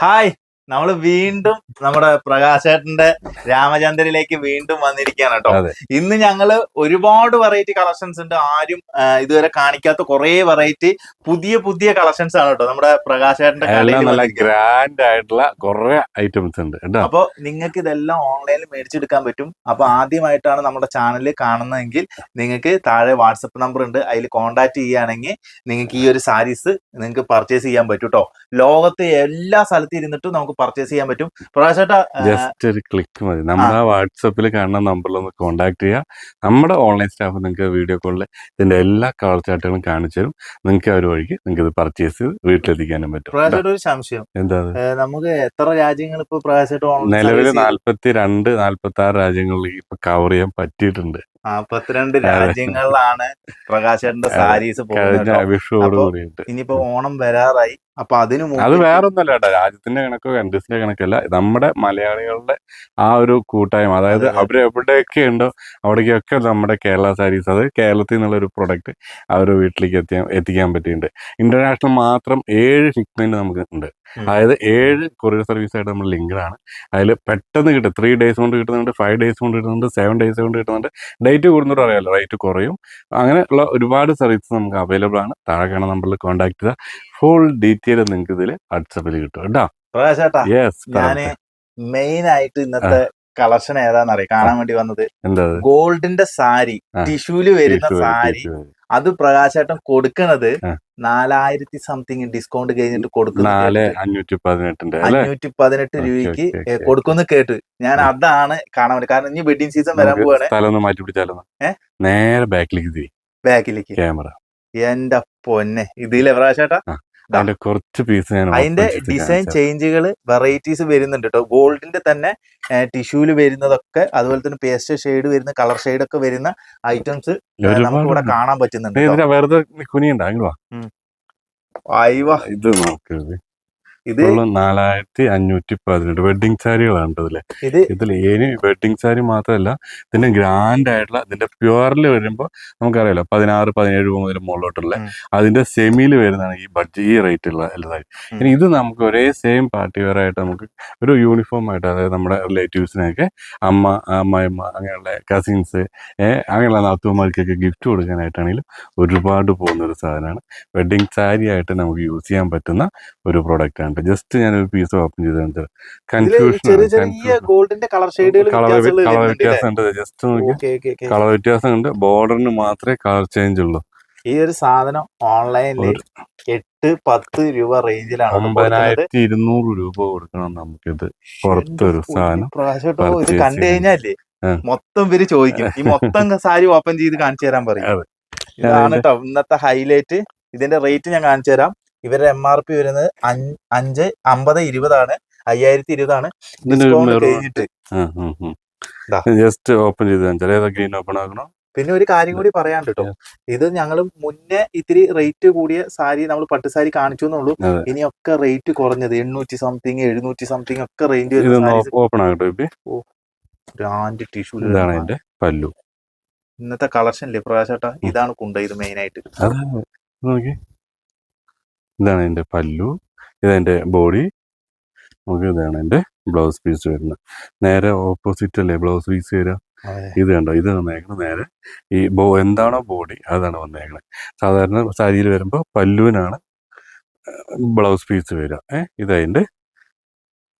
Hi. നമ്മൾ വീണ്ടും നമ്മുടെ പ്രകാശേട്ടന്റെ രാമചന്ദ്രയിലേക്ക് വീണ്ടും വന്നിരിക്കുകയാണ് കേട്ടോ. ഇന്ന് ഞങ്ങൾ ഒരുപാട് വെറൈറ്റി കളക്ഷൻസ് ഉണ്ട്. ആരും ഇതുവരെ കാണിക്കാത്ത കുറെ വെറൈറ്റി പുതിയ പുതിയ കളക്ഷൻസ് ആണ് കേട്ടോ നമ്മുടെ പ്രകാശേട്ടന്റെ നല്ല ഗ്രാൻഡ് ആയിട്ടുള്ള കുറെ ഐറ്റംസ് ഉണ്ട് അപ്പൊ നിങ്ങൾക്ക് ഇതെല്ലാം ഓൺലൈനിൽ മേടിച്ചെടുക്കാൻ പറ്റും. അപ്പൊ ആദ്യമായിട്ടാണ് നമ്മുടെ ചാനൽ കാണുന്നതെങ്കിൽ നിങ്ങൾക്ക് താഴെ വാട്സപ്പ് നമ്പർ ഉണ്ട്. അതിൽ കോൺടാക്ട് ചെയ്യുകയാണെങ്കിൽ നിങ്ങൾക്ക് ഈ ഒരു സാരീസ് നിങ്ങൾക്ക് പർച്ചേസ് ചെയ്യാൻ പറ്റും കേട്ടോ. ലോകത്തെ എല്ലാ സ്ഥലത്തും ഇരുന്നിട്ടും നമുക്ക് പർച്ചേസ് ചെയ്യാൻ പറ്റും. പ്രകാശേട്ടാ ജസ്റ്റ് ഒരു ക്ലിക്ക് മതി. നമ്മുടെ ആ വാട്സപ്പിൽ കാണുന്ന നമ്പറിൽ ഒന്ന് കോൺടാക്ട് ചെയ്യുക. നമ്മുടെ ഓൺലൈൻ സ്റ്റാഫ് നിങ്ങൾക്ക് വീഡിയോ കോളിൽ ഇതിന്റെ എല്ലാ കളർ ചാർട്ടുകളും കാണിച്ചു തരും. നിങ്ങൾക്ക് അവർ വഴിക്ക് നിങ്ങൾക്ക് ഇത് പർച്ചേസ് ചെയ്ത് വീട്ടിലെത്തിക്കാനും പറ്റും. പ്രകാശേട്ട ഒരു സംശയം. എന്താ നമുക്ക് എത്ര രാജ്യങ്ങൾ ഇപ്പൊ പ്രകാശേട്ട നിലവിൽ നാല്പത്തി രണ്ട് നാല്പത്തി ആറ് രാജ്യങ്ങളിൽ ഇപ്പൊ കവർ ചെയ്യാൻ പറ്റിയിട്ടുണ്ട്. നാൽപ്പത്തിരണ്ട് രാജ്യങ്ങളിലാണ് പ്രകാശേട്ടന്റെ സാരീസ് പോകുന്നത് ഇനിയിപ്പോ ഓണം വരാറായി. അപ്പൊ അതിന് അത് വേറൊന്നല്ല കേട്ടോ. രാജ്യത്തിന്റെ കണക്കോ കൺട്രീസിന്റെ കണക്കല്ല. നമ്മുടെ മലയാളികളുടെ ആ ഒരു കൂട്ടായ്മ അതായത് എവിടെയൊക്കെ ഉണ്ടോ അവിടേക്കൊക്കെ നമ്മുടെ കേരള സാരീസ് അത് കേരളത്തിൽ നിന്നുള്ള ഒരു പ്രൊഡക്റ്റ് അവർ വീട്ടിലേക്ക് എത്തിക്കാൻ എത്തിക്കാൻ പറ്റിയിട്ടുണ്ട്. ഇന്റർനാഷണൽ മാത്രം ഏഴ് ഷിപ്മെന്റ് നമുക്ക് ഉണ്ട്. അതായത് ഏഴ് കൊറിയർ സർവീസ് ആയിട്ട് നമ്മൾ ലിങ്ക്ഡാണ് അതിൽ പെട്ടെന്ന് കിട്ടും. ത്രീ ഡേയ്സ് കൊണ്ട് കിട്ടുന്നുണ്ട് ഫൈവ് ഡേയ്സ് കൊണ്ട് കിട്ടുന്നുണ്ട് സെവൻ ഡേയ്സ് കൊണ്ട് കിട്ടുന്നുണ്ട്. ഡേറ്റ് കൂടുന്നതോടെ അറിയാമല്ലോ റേറ്റ് കുറയും. അങ്ങനെയുള്ള ഒരുപാട് സർവീസ് നമുക്ക് അവൈലബിൾ ആണ്. താഴെ കാണുന്ന നമ്പറിൽ കോൺടാക്ട് ചെയ്താൽ ഫുൾ ഡീറ്റെയിൽ നിങ്ങൾക്ക് ഇതിൽ വാട്സപ്പിൽ കിട്ടും. കേട്ടോ പ്രകാശേട്ടാ ഞാൻ മെയിൻ ആയിട്ട് ഇന്നത്തെ കളക്ഷൻ ഏതാന്ന് അറിയാം? കാണാൻ വേണ്ടി വന്നത് ഗോൾഡിന്റെ സാരി. ടിഷ്യൂൽ വരുന്ന സാരി. അത് പ്രകാശേട്ടൻ കൊടുക്കണത്. നാലായിരത്തി സംതിങ് ഡിസ്കൗണ്ട് കഴിഞ്ഞിട്ട് കൊടുക്കുന്നു നാല് അഞ്ഞൂറ്റി പതിനെട്ടിന്റെ അല്ലെ? അഞ്ഞൂറ്റി പതിനെട്ട് രൂപയ്ക്ക് കൊടുക്കുന്നു കേട്ട്. ഞാൻ അതാണ് കാണാൻ വേണ്ടി. കാരണം ഇനി വെഡിങ് സീസൺ വരാൻ പോവാണ്. മാറ്റി പിടിച്ചാലോ? നേരെ ബാക്കിലേക്ക് ബാക്കിലേക്ക് ക്യാമറ എന്റെ പൊന്നെ. ഇതിലെ പ്രകാശേട്ടാ. അതിന്റെ കുറച്ച് പീസ് ഞാൻ അതിന്റെ ഡിസൈൻ ചേഞ്ചുകൾ വെറൈറ്റീസ് വരുന്നുണ്ട് കേട്ടോ ഗോൾഡിന്റെ തന്നെ ടിഷ്യൂൽ വരുന്നതൊക്കെ അതുപോലെ തന്നെ പേസ്റ്റ് ഷെയ്ഡ് വരുന്ന കളർ ഷെയ്ഡ് ഒക്കെ വരുന്ന ഐറ്റംസ്. നമുക്ക് ഇവിടെ കാണാൻ പറ്റുന്നുണ്ട്. വെറുതെ കുനിയുണ്ട് ഇത് നോക്ക് ഇത് നാലായിരത്തി അഞ്ഞൂറ്റി പതിനെട്ട് വെഡിങ് സാരികളാണ് ഇതിൽ. ഇത് ഇതിൽ ഇനി വെഡിങ് സാരി മാത്രമല്ല ഇതിന്റെ ഗ്രാൻഡ് ആയിട്ടുള്ള ഇതിന്റെ പ്യുവറിൽ വരുമ്പോൾ നമുക്കറിയാലോ പതിനാറ് പതിനേഴ് മുതൽ മുകളിലോട്ടുള്ള. അതിന്റെ സെമിയിൽ വരുന്നതാണ് ഈ ബഡ്ജറ്റ് ഈ റേറ്റ് ഉള്ള ഇനി ഇത് നമുക്ക് ഒരേ സെയിം പാർട്ടി വെയർ ആയിട്ട് നമുക്ക് ഒരു യൂണിഫോം ആയിട്ട് അതായത് നമ്മുടെ റിലേറ്റീവ്സിനൊക്കെ അമ്മ അമ്മായിമ്മ അങ്ങനെയുള്ള കസിൻസ് അങ്ങനെയുള്ള നാത്തുമാർക്കൊക്കെ ഗിഫ്റ്റ് കൊടുക്കാനായിട്ടാണെങ്കിലും ഒരുപാട് പോകുന്ന ഒരു സാധനമാണ്. വെഡിങ് സാരി ആയിട്ട് നമുക്ക് യൂസ് ചെയ്യാൻ പറ്റുന്ന ഒരു പ്രോഡക്റ്റ് ആണ് ജസ്റ്റ് ഞാൻ ഒരു പീസ് ഓപ്പൺ ചെയ്ത് കൺഫ്യൂഷൻ ഗോൾഡിന്റെ കളർ ഷെയ്ഡുകൾ കളർ വ്യത്യാസം ഉണ്ട് ജസ്റ്റ് നോക്കി കളർ വ്യത്യാസം ഉണ്ട് ബോർഡറിന് മാത്രമേ കളർ ചേഞ്ച് ഉള്ളൂ. ഈ ഒരു സാധനം ഓൺലൈനിൽ എട്ട് പത്ത് രൂപ റേഞ്ചിലാണ്. ഒമ്പതിനായിരത്തി ഇരുന്നൂറ് രൂപ കൊടുക്കണം നമുക്കിത് പുറത്തൊരു സാധനം ഇത് കണ്ടു കഴിഞ്ഞാലേ. മൊത്തം പേര് ചോദിക്കും. ഈ മൊത്തം സാരി ഓപ്പൺ ചെയ്ത് കാണിച്ചു തരാൻ പറയും. ഇതാണ് കേട്ടോ ഇന്നത്തെ ഹൈലൈറ്റ് ഇതിന്റെ റേറ്റ് ഞാൻ കാണിച്ചു തരാം. ഇവരുടെ എം ആർ പി വരുന്നത് അഞ്ച് അമ്പത് ഇരുപതാണ് അയ്യായിരത്തി ഇരുപതാണ് കഴിഞ്ഞിട്ട്. ജസ്റ്റ് ഓപ്പൺ ചെയ്ത് ഗ്രീൻ ഓപ്പൺ ആക്കണോ? പിന്നെ ഒരു കാര്യം കൂടി പറയാണ്ട് കേട്ടോ ഇത് ഞങ്ങൾ മുന്നേ ഇത്തിരി റേറ്റ് കൂടിയ സാരി നമ്മൾ പട്ട് സാരി കാണിച്ചു എന്നുള്ളൂ. ഇനിയൊക്കെ റേറ്റ് കുറഞ്ഞത് എണ്ണൂറ്റി സംതിങ് എഴുന്നൂറ്റി സംതിങ് ഒക്കെ റേഞ്ച് ഓപ്പൺ ആകട്ടെ ബ്രാൻഡ് ടിഷ്യൂ ഇതാണ് പല്ലു. ഇന്നത്തെ കളക്ഷൻ ഇല്ലേ പ്രകാശേട്ടാ ഇതാണ് കുണ്ട ഇത് മെയിൻ ആയിട്ട് ഇതാണ് എന്റെ പല്ലു ഇതെന്റെ ബോഡി നമുക്ക് ഇതാണ് എന്റെ ബ്ലൗസ് പീസ് വരുന്നത്. നേരെ ഓപ്പോസിറ്റ് അല്ലേ ബ്ലൗസ് പീസ് വരിക? ഇത് കണ്ടോ? ഇത് വന്നേക്കണം നേരെ. ഈ ബോ എന്താണോ ബോഡി അതാണ് വന്നേക്കണത് സാധാരണ സാരിയിൽ വരുമ്പോൾ പല്ലുവിനാണ് ബ്ലൗസ് പീസ് വരിക. ഏഹ് ഇതതിന്റെ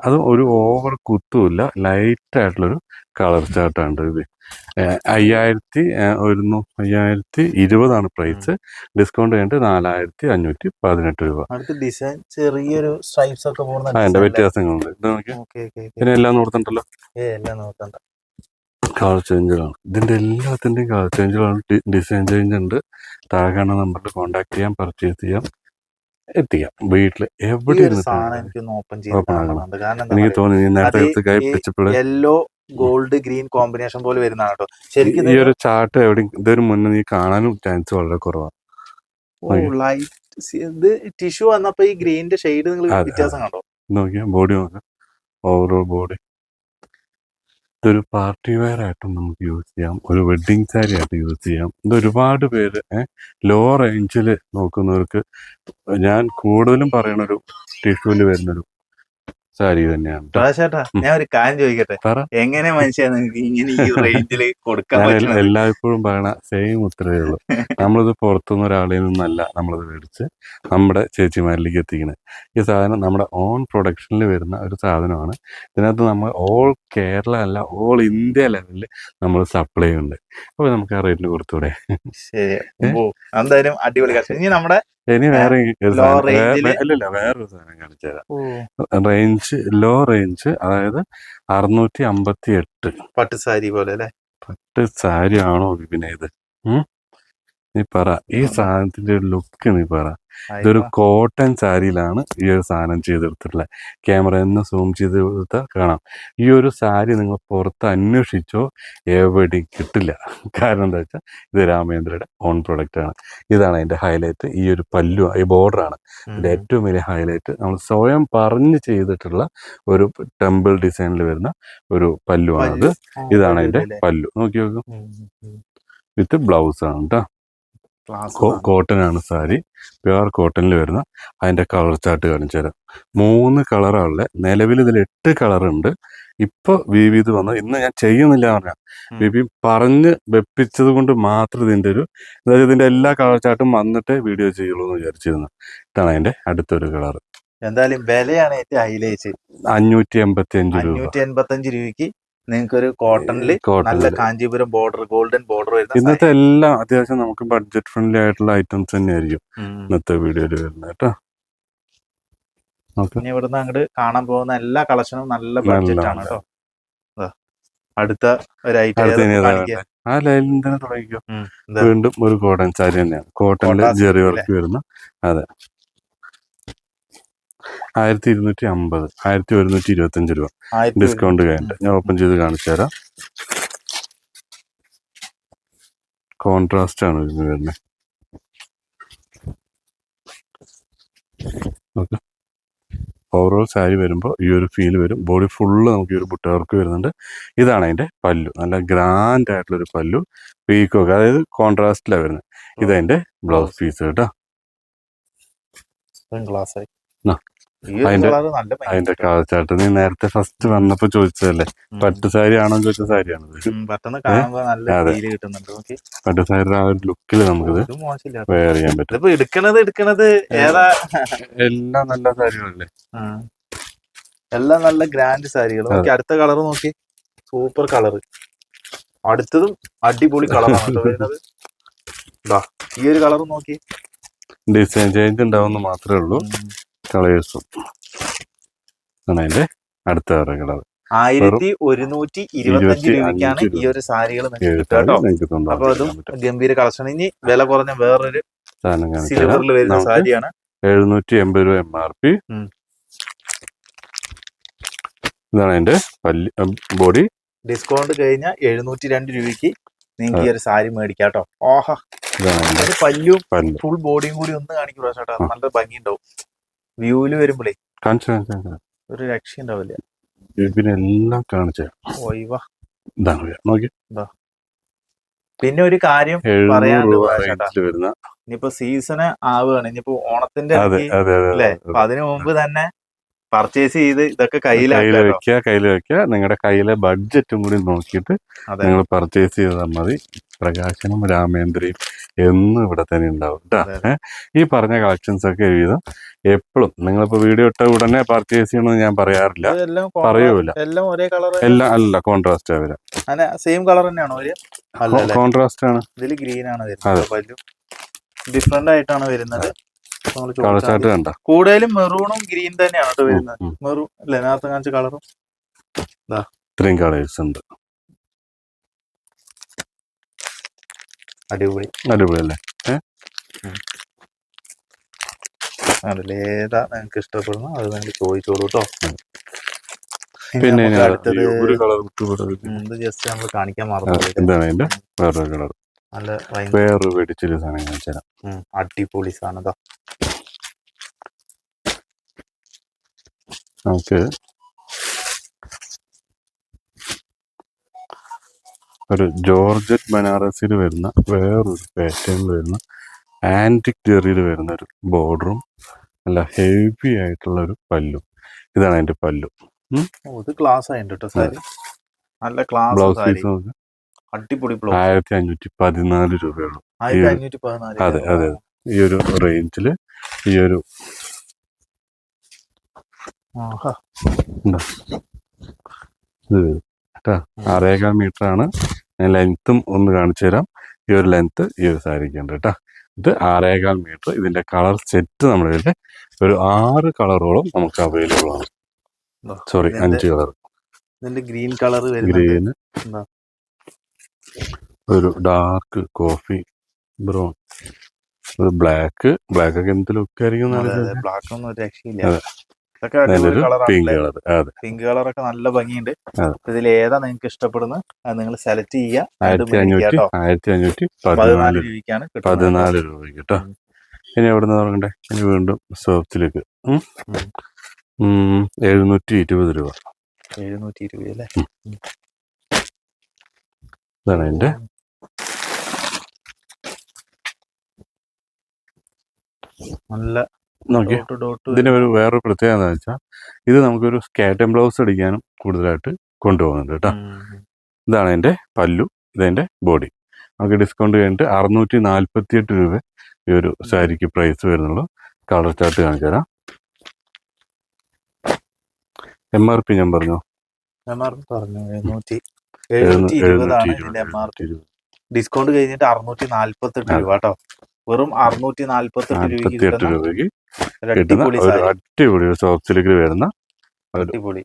അതും ഒരു ഓവർ കുത്തുമില്ല. ലൈറ്റ് ആയിട്ടുള്ളൊരു കളർ ചാർട്ടാണ് ഇത്. അയ്യായിരത്തി ഒരുന്നു. അയ്യായിരത്തി ഇരുപതാണ് പ്രൈസ് ഡിസ്കൗണ്ട് കഴിഞ്ഞിട്ട് നാലായിരത്തി അഞ്ഞൂറ്റി പതിനെട്ട് രൂപ ഡിസൈൻ ചെറിയൊരു സ്ട്രൈപ്സ് ഒക്കെ അതിന്റെ? വ്യത്യാസങ്ങളുണ്ട്. ഇത് നോക്കി. പിന്നെ എല്ലാം നോക്കുന്നുണ്ടല്ലോ എല്ലാം നോക്കണ്ട കളർ ചേഞ്ചുകളാണ് ഇതിന്റെ എല്ലാത്തിന്റെയും കളർ ചേഞ്ചുകളാണ് ഡിസൈൻ ചേഞ്ച് ഉണ്ട്. താഴെ കാണുന്ന നമ്പറിൽ കോൺടാക്ട് ചെയ്യാം പർച്ചേസ് ചെയ്യാം. എത്തിക്കാം വീട്ടിൽ എവിടെയാണ് എവിടെ എനിക്ക് തോന്നി നേരത്തെ എടുത്ത് കൈ പിടിച്ചപ്പോൾ യെല്ലോ ഗോൾഡ് ഗ്രീൻ കോമ്പിനേഷൻ പോലെ വരുന്നതാണ് കേട്ടോ ശരിക്കും ഈ ഒരു ചാർട്ട് എവിടെയും ഇതൊരു മുന്നേ നീ കാണാനും ചാൻസ് വളരെ കുറവാണ്. ലൈറ്റ് ഇത് ടിഷ്യൂ വന്നപ്പോ ഈ ഗ്രീനിന്റെ ഷെയ്ഡ് നിങ്ങൾ വ്യത്യാസം കണ്ടോ? നോക്കിയാ ബോഡി നോക്കാം. ഓവറോൾ ബോഡി ഇതൊരു പാർട്ടി വെയർ ആയിട്ടും നമുക്ക് യൂസ് ചെയ്യാം. ഒരു വെഡ്ഡിങ് സാരി ആയിട്ട് യൂസ് ചെയ്യാം. ഇത് ഒരുപാട് പേര് ലോ റേഞ്ചിൽ നോക്കുന്നവർക്ക് ഞാൻ കൂടുതലും പറയണൊരു ടിഷ്യൂവിൽ വരുന്നൊരു സാരി തന്നെയാണ് ചേട്ടാ ഞാൻ ഒരു കാര്യം ചോദിക്കട്ടെ? എങ്ങനെ മനുഷ്യ ഇങ്ങനെ ഈ റേഞ്ചിൽ കൊടുക്കാൻ എല്ലായ്പ്പോഴും പറയണ സെയിം ഉത്തരവേ ഉള്ളൂ. നമ്മളിത് പുറത്തുനിന്ന് ഒരാളിൽ നിന്നല്ല നമ്മളിത് മേടിച്ച് നമ്മുടെ ചേച്ചിമാരിലേക്ക് എത്തിക്കുന്നത് ഈ സാധനം നമ്മുടെ ഓൺ പ്രൊഡക്ഷനിൽ വരുന്ന ഒരു സാധനമാണ്. ഇതിനകത്ത് നമ്മൾ ഓൾ കേരള അല്ല ഓൾ ഇന്ത്യ ലെവലിൽ നമ്മൾ സപ്ലൈ ഉണ്ട് അപ്പൊ നമുക്ക് ആ റേറ്റിന് കൊടുത്തൂടെ? ശരി എന്തായാലും അടിപൊളി ഇനി നമ്മുടെ ഇനി വേറെ അല്ലല്ല വേറൊരു സാധനം കാണിച്ചു തരാം. റേഞ്ച് ലോ റേഞ്ച് അതായത് അറുന്നൂറ്റി അമ്പത്തി എട്ട് പട്ട് സാരി പോലെ അല്ലെ? പട്ട് സാരി ആണോ വിപിനെ ഇത് ഉം? നീ പറ. ഈ സാധനത്തിന്റെ ഒരു ലുക്ക് നീ പറ. ഇതൊരു കോട്ടൺ സാരിയിലാണ് ഈ ഒരു സാധനം ചെയ്തെടുത്തിട്ടുള്ളത് ക്യാമറ എന്ന് സൂം ചെയ്ത് കൊടുത്താൽ കാണാം. ഈ ഒരു സാരി നിങ്ങൾ പുറത്ത് അന്വേഷിച്ചോ എവിടെയും കിട്ടില്ല. കാരണം എന്താ വെച്ചാൽ ഇത് രാമേന്ദ്രയുടെ ഓൺ പ്രൊഡക്റ്റ് ആണ്. ഇതാണ് അതിന്റെ ഹൈലൈറ്റ് ഈ ഒരു പല്ലു ഈ ബോർഡറാണ് ഇതിന്റെ ഏറ്റവും വലിയ ഹൈലൈറ്റ് നമ്മൾ സ്വയം പറഞ്ഞ് ചെയ്തിട്ടുള്ള ഒരു ടെമ്പിൾ ഡിസൈനിൽ വരുന്ന ഒരു പല്ലു. ആണ് ഇതാണ് അതിന്റെ പല്ലു. നോക്കി നോക്കൂ. വിത്ത് ബ്ലൗസ് ആണ് കേട്ടോ കോട്ടൺ ആണ് സാരി. പ്യുവർ കോട്ടണിൽ വരുന്ന അതിന്റെ കളർ ചാർട്ട് കാണിച്ചു തരാം. മൂന്ന് കളറാണുള്ള നിലവിൽ ഇതിൽ എട്ട് കളറുണ്ട് ഇപ്പൊ വി വി ഇത് വന്നു. ഇന്ന് ഞാൻ ചെയ്യുന്നില്ല പറഞ്ഞ. വി ബി പറഞ്ഞ് വെപ്പിച്ചത് കൊണ്ട് മാത്രം ഇതിന്റെ ഒരു അതായത് ഇതിന്റെ എല്ലാ കളർ ചാർട്ടും വന്നിട്ട് വീഡിയോ ചെയ്യുള്ളൂ എന്ന് വിചാരിച്ചിരുന്നു. ഇതാണ് അതിന്റെ അടുത്തൊരു കളർ എന്തായാലും വിലയാണ് ഏറ്റവും ഹൈലൈറ്റ് അഞ്ഞൂറ്റി എൺപത്തി അഞ്ച് രൂപ. അഞ്ഞൂറ്റി എൺപത്തി അഞ്ച് രൂപയ്ക്ക് നിങ്ങൾക്ക് ഒരു കോട്ടണിൽ. നല്ല കോട്ടണിൽ കാഞ്ചീപുരം ബോർഡർ ഗോൾഡൻ ബോർഡർ വരുന്ന ഇന്നത്തെ എല്ലാം അത്യാവശ്യം നമുക്ക് ബഡ്ജറ്റ് ഫ്രണ്ട്ലി ആയിട്ടുള്ള ഐറ്റംസ് തന്നെയായിരിക്കും. ഇന്നത്തെ വീഡിയോയിൽ വരുന്നത് കേട്ടോ. ഇനി ഇവിടുന്ന് അങ്ങോട്ട് കാണാൻ പോകുന്ന എല്ലാ കളക്ഷനും നല്ല ബഡ്ജറ്റ് ആണ്. കേട്ടോ. അടുത്ത ഒരു ഐറ്റം? ആ ലൈനിൽ തന്നെ തുടങ്ങിക്കോ. വീണ്ടും ഒരു കോട്ടൺ സാരി തന്നെയാണ്. കോട്ടണിൽ ജെറി വർക്ക് വരുന്ന അതെ. ആയിരത്തി ഇരുന്നൂറ്റി അമ്പത് ആയിരത്തി ഒരുന്നൂറ്റി ഇരുപത്തി അഞ്ച് രൂപ ഡിസ്കൗണ്ട് കഴിഞ്ഞിട്ട് ഞാൻ ഓപ്പൺ ചെയ്ത് കാണിച്ചു തരാം. കോൺട്രാസ്റ്റ് ആണ് ഇതിന് വരുന്നത് ഓക്കെ ഓവറോൾ സാരി വരുമ്പോൾ ഈ ഒരു ഫീൽ വരും. ബോഡി ഫുള്ള് നമുക്ക് ഈ ഒരു ബുട്ടവർക്ക് വരുന്നുണ്ട്. ഇതാണ് അതിന്റെ പല്ലു. നല്ല ഗ്രാൻഡ് ആയിട്ടുള്ള ഒരു പല്ലു പീക്കോക്ക് അതായത് കോൺട്രാസ്റ്റിലാണ് വരുന്നത് ഇതതിന്റെ ബ്ലൗസ് പീസ് കേട്ടോ. ഗ്ലാസ് ആയി. അതിന്റെ- അതിന്റെ കാഴ്ചാട്ട് നീ നേരത്തെ ഫസ്റ്റ് വന്നപ്പോ ചോദിച്ചതല്ലേ? പട്ടു സാരി ആണോ ചോദിച്ച സാരി നല്ല അതെ. പട്ടു സാരിയുടെ ആ ഒരു ലുക്കിൽ നമുക്ക് വെയർ ചെയ്യാൻ പറ്റും. എടുക്കണത് എടുക്കണത് ഏതാ? എല്ലാം നല്ല സാരികളല്ലേ. എല്ലാം നല്ല ഗ്രാൻഡ് സാരികൾ അടുത്ത കളർ നോക്കി. സൂപ്പർ കളർ അടുത്തതും അടിപൊളി കളറാണ് വരുന്നത് ഈ ഒരു കളർ നോക്കി. ഡിസൈൻ ചേഞ്ച് ഉണ്ടാവുന്ന മാത്രമേ ഉള്ളൂ. കളേഴ്സും. ആണ് അതിന്റെ അടുത്ത വേറെ കളർ ആയിരത്തി ഒരുന്നൂറ്റി ഇരുപത്തഞ്ച് ഇരുപത്തി രൂപയ്ക്കാണ് ഈ ഒരു സാരികൾ കേട്ടോ. അപ്പൊ അതും ഗംഭീര കളക്ഷൻ ഇനി വില കുറഞ്ഞ വേറൊരു സിൽവറിൽ വരുന്ന സാരിയാണ്. എഴുന്നൂറ്റി എൺപത് രൂപ എം ആർ പി ഇതാണ് അതിന്റെ പല്ലി ബോഡി. ഡിസ്കൗണ്ട് കഴിഞ്ഞ എഴുന്നൂറ്റി രണ്ട് രൂപയ്ക്ക് നിങ്ങൾക്ക് ഈ ഒരു സാരി മേടിക്കാം കേട്ടോ. ഓഹ. പല്ലും ഫുൾ ബോഡിയും കൂടി ഒന്ന് കാണിക്കും നല്ല ഭംഗി ഉണ്ടാവും വ്യൂവിൽ വരുമ്പോഴേ കാണിച്ചു ഒരു രക്ഷ ഉണ്ടാവില്ല പിന്നെ എല്ലാം കാണിച്ചു. നോക്കി പിന്നെ ഒരു കാര്യം പറയാനുണ്ട് ഇനിയിപ്പോ സീസണ് ആവുകയാണ്. ഇനിയിപ്പോ ഓണത്തിന്റെ അല്ലേ. അപ്പൊ അതിനു മുമ്പ് തന്നെ പർച്ചേസ് ചെയ്ത് ഇതൊക്കെ കയ്യിൽ വെക്കുക കയ്യിൽ വെക്കുക നിങ്ങളുടെ കയ്യിലെ ബഡ്ജറ്റും കൂടി നോക്കിയിട്ട് നിങ്ങൾ പർച്ചേസ് ചെയ്താൽ മതി. പ്രകാശനും രാമേന്ദ്രയും എന്നും ഇവിടെ തന്നെ ഉണ്ടാവും കേട്ടോ. ഈ പറഞ്ഞ കളക്ഷൻസ് ഒക്കെ എഴുതും എപ്പോഴും നിങ്ങളിപ്പോ വീഡിയോ ഇട്ട ഉടനെ പർച്ചേസ് ചെയ്യണമെന്ന് ഞാൻ പറയാറില്ല. പറയൂല. എല്ലാം ഒരേ കളർ എല്ലാം അല്ല കോൺട്രാസ്റ്റ് വരാം. സെയിം കളർ തന്നെയാണോ കോൺട്രാസ്റ്റ് ആണ്. ഗ്രീൻ ആണ് ഡിഫറെന്റ് ആയിട്ടാണ് വരുന്നത്. കളർ. കണ്ട? കൂടുതലും മെറൂണും ഗ്രീൻ തന്നെയാണ് കേട്ടോ വരുന്നത്. മെറൂൺ അല്ലേ നേരത്തെ കാണിച്ച കളറും ഇത്രയും കളേഴ്സ് ഉണ്ട്. അടിപൊളി. അടിപൊളിയല്ലേ? അതിൽ ഏതാ നിങ്ങൾക്ക് ഇഷ്ടപ്പെടുന്നു അത് നിങ്ങൾ ചോദിച്ചോളൂ കേട്ടോ പിന്നെ അടുത്തത് ജസ്റ്റ് നമ്മൾ കാണിക്കാൻ മറന്നു എന്താണ് അതിന്റെ? വേറൊരു കളർ നല്ല വേറൊരു വെടിച്ചൊരു സാധനം അടിപൊളി സാധനം. നമുക്ക് ഒരു ജോർജറ്റ് ബനാറസിൽ വരുന്ന വേറൊരു പാറ്റേണിൽ വരുന്ന ആന്റിക് ജെറിയിൽ വരുന്ന ഒരു ബോർഡറും നല്ല ഹെവി ആയിട്ടുള്ള ഒരു പല്ലും. ഇതാണ് അതിന്റെ പല്ലു. ഇത് ക്ലാസ് ആയിട്ട് നല്ല ക്ലാസ് ബ്ലൗസ് പീസ് നമുക്ക് അടിപൊളി ബ്ലൗസ്. ആയിരത്തി അഞ്ഞൂറ്റി പതിനാല് രൂപയുള്ളൂ ആയിരത്തി അഞ്ഞൂറ്റി പതിനാല് അതെ, അതെ. ഈ ഒരു റേഞ്ചിൽ ഈ ഒരു ആഹാ. ഇത് വരും. കേട്ടാ? ആറേകാൽ മീറ്റർ ആണ് ഞാൻ ലെങ്ത്തും ഒന്ന് കാണിച്ചു തരാം. ഈ ഒരു ലെങ്ത്ത് ഈ ഒരു സാരിക്ക് ഉണ്ട് കേട്ടോ. ഇത് ആറേകാൽ മീറ്റർ. ഇതിന്റെ കളർ സെറ്റ് നമ്മുടെ കയ്യിൽ ഒരു ആറ് കളറോളം നമുക്ക് അവൈലബിൾ ആണ്. സോറി അഞ്ച് കളർ. Green colour green? ഒരു ഡാർക്ക് കോഫി ബ്രൗൺ ഒരു ബ്ലാക്ക് ബ്ലാക്ക് ഒക്കെ എന്ത് ലുക്ക് ആയിരിക്കും ബ്ലാക്ക് ഒന്നും ഒരു രക്ഷയില്ല. പിങ്ക് കളർ അതെ. പിങ്ക് കളറൊക്കെ നല്ല ഭംഗിയുണ്ട്. ഇതിൽ ഏതാ നിങ്ങൾക്ക് ഇഷ്ടപ്പെടുന്നത്? അത് നിങ്ങൾ സെലക്ട് ചെയ്യുക. ആയിരത്തി അഞ്ഞൂറ്റി ആയിരത്തി അഞ്ഞൂറ്റി പതിനാല് രൂപയ്ക്കാണ് പതിനാല് രൂപയ്ക്ക് കേട്ടോ. ഇനി എവിടെ നിന്ന് തുടങ്ങണ്ടേ ഇനി വീണ്ടും സോഫ്റ്റിലേക്ക്. എഴുന്നൂറ്റി ഇരുപത് രൂപ. എഴുന്നൂറ്റി ഇരുപത് അല്ലേ? ഇതാണ് എന്റെ. നല്ല നോക്കി ഇതിന് ഒരു വേറൊരു പ്രത്യേകത എന്താ വെച്ചാൽ ഇത് നമുക്കൊരു സ്കാറ്റൻ ബ്ലൗസ് അടിക്കാനും കൂടുതലായിട്ട് കൊണ്ടുപോകുന്നുണ്ട് കേട്ടോ. ഇതാണ് എന്റെ പല്ലു ഇതെന്റെ ബോഡി. നമുക്ക് ഡിസ്കൗണ്ട് കഴിഞ്ഞിട്ട് അറുന്നൂറ്റി നാൽപ്പത്തി എട്ട് രൂപ ഈ ഒരു സാരിക്ക് പ്രൈസ് വരുന്നുള്ളൂ. കളർ ചാർട്ട് കാണിച്ചു തരാം. എം ആർ പി ഞാൻ പറഞ്ഞു? എം ആർ പി പറഞ്ഞു? എഴുന്നൂറ്റി എഴുന്നൂറ്റി ഇരുപതാണ് ഇതിന്റെ എം ആർ പി ഡിസ്കൗണ്ട് കഴിഞ്ഞിട്ട് അറുന്നൂറ്റി നാല്പത്തി എട്ട് അതെ. രൂപ കേട്ടോ വെറും അറുന്നൂറ്റി നാല്പത്തി എട്ട് രൂപയ്ക്ക് അടിപൊളി സോഫ്റ്റ് വരുന്ന